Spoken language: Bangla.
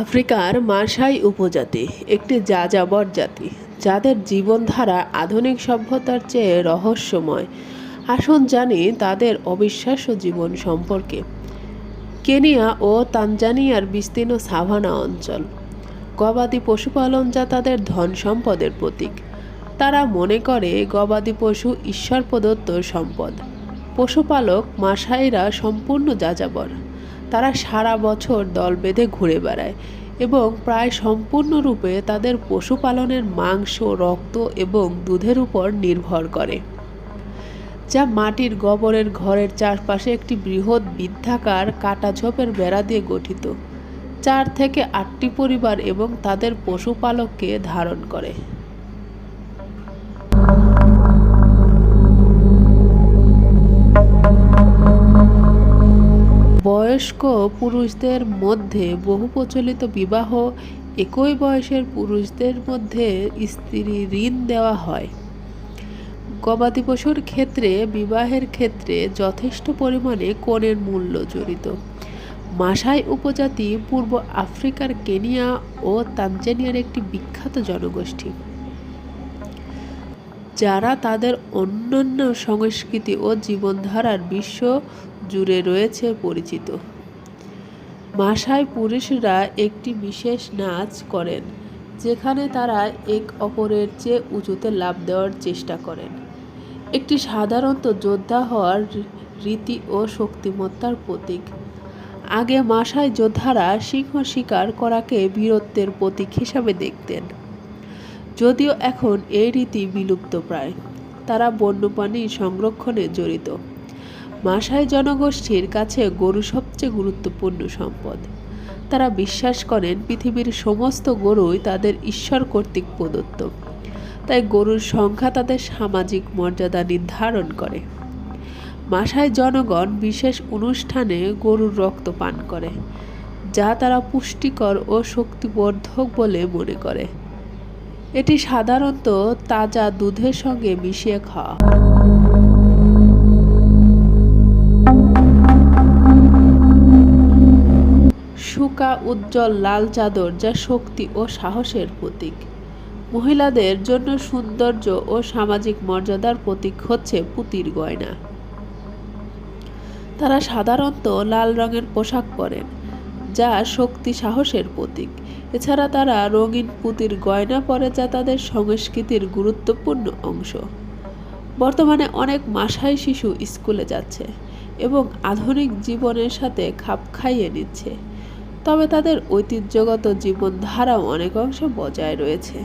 আফ্রিকার মাসাই উপজাতি একটি যাযাবর জাতি। যাদের জীবনধারা আধুনিক সভ্যতার চেয়ে রহস্যময়। আসুন জানি তাদের অবিশ্বাস্য জীবন সম্পর্কে। কেনিয়া ও তানজানিয়ার বিস্তীর্ণ সাভানা অঞ্চল। গবাদি পশুপালন যা তাদের ধন সম্পদের প্রতীক। তারা মনে করে গবাদি পশু ঈশ্বর প্রদত্ত সম্পদ। পশুপালক, মাসাইরা সম্পূর্ণ যাযাবর। তারা সারা বছর দল বেঁধে ঘুরে বেড়ায়। এবং প্রায় সম্পূর্ণরূপে তাদের পশুপালনের মাংস, রক্ত এবং দুধের উপর নির্ভর করে, যা মাটির গোবরের ঘরের চারপাশে একটি বৃহৎ বৃদ্ধাকার কাটা ঝোপের বেড়া দিয়ে গঠিত, চার থেকে আটটি পরিবার এবং তাদের পশুপালককে ধারণ করে। বয়স্ক পুরুষদের মধ্যে বহু প্রচলিত বিবাহ, একই বয়সের পুরুষদের মধ্যে স্ত্রী ঋণ দেওয়া হয়। গবাদি পশুর ক্ষেত্রে, বিবাহের ক্ষেত্রে যথেষ্ট পরিমাণে কনের মূল্য জড়িত। মাসাই উপজাতি পূর্ব আফ্রিকার কেনিয়া ও তানজানিয়ার একটি বিখ্যাত জনগোষ্ঠী। যারা তাদের অন্যান্য সংস্কৃতি ও জীবনধারার বিশ্ব জুড়ে রয়েছে পরিচিত। মাসাই পুরুষরা একটি বিশেষ নাচ করেন, যেখানে তারা এক অপরের চেয়ে উঁচুতে লাভ দেওয়ার চেষ্টা করেন। একটি সাধারণত যোদ্ধা হওয়ার রীতি ও শক্তিমত্তার প্রতীক। আগে মাসায় যোদ্ধারা সিংহ শিকার করাকে বীরত্বের প্রতীক হিসাবে দেখতেন। যদিও এখন এই রীতি বিলুপ্ত প্রায়। তারা বন্যপ্রাণী সংরক্ষণে জড়িত। মাসাই জনগোষ্ঠীর কাছে গরু সবচেয়ে গুরুত্বপূর্ণ সম্পদ। তারা বিশ্বাস করেন পৃথিবীর সমস্ত গরুই তাদের ঈশ্বর কর্তৃক প্রদত্ত। তাই গরুর সংখ্যা তাদের সামাজিক মর্যাদা নির্ধারণ করে। মাসায় জনগণ বিশেষ অনুষ্ঠানে গরুর রক্ত পান করে, যা তারা পুষ্টিকর ও শক্তিবর্ধক বলে মনে করে। এটি সাধারণত তাজা দুধের সঙ্গে মিশিয়ে খাওয়া শুকা উজ্জ্বল লাল চাদর যা শক্তি ও সাহসের প্রতীক। মহিলাদের জন্য সৌন্দর্য ও সামাজিক মর্যাদার প্রতীক হচ্ছে পুতির গয়না। তারা সাধারণত লাল রঙের পোশাক পরেন, যা শক্তি সাহসের প্রতীক। এছাড়া তারা রঙিন পুতির গয়না পরে যা তাদের সংস্কৃতির গুরুত্বপূর্ণ অংশ। বর্তমানে অনেক মাসাই শিশু স্কুলে যাচ্ছে এবং আধুনিক জীবনের সাথে খাপ খাইয়ে নিচ্ছে। তবে তাদের ঐতিহ্যগত জীবনধারাও অনেক অংশে বজায় রয়েছে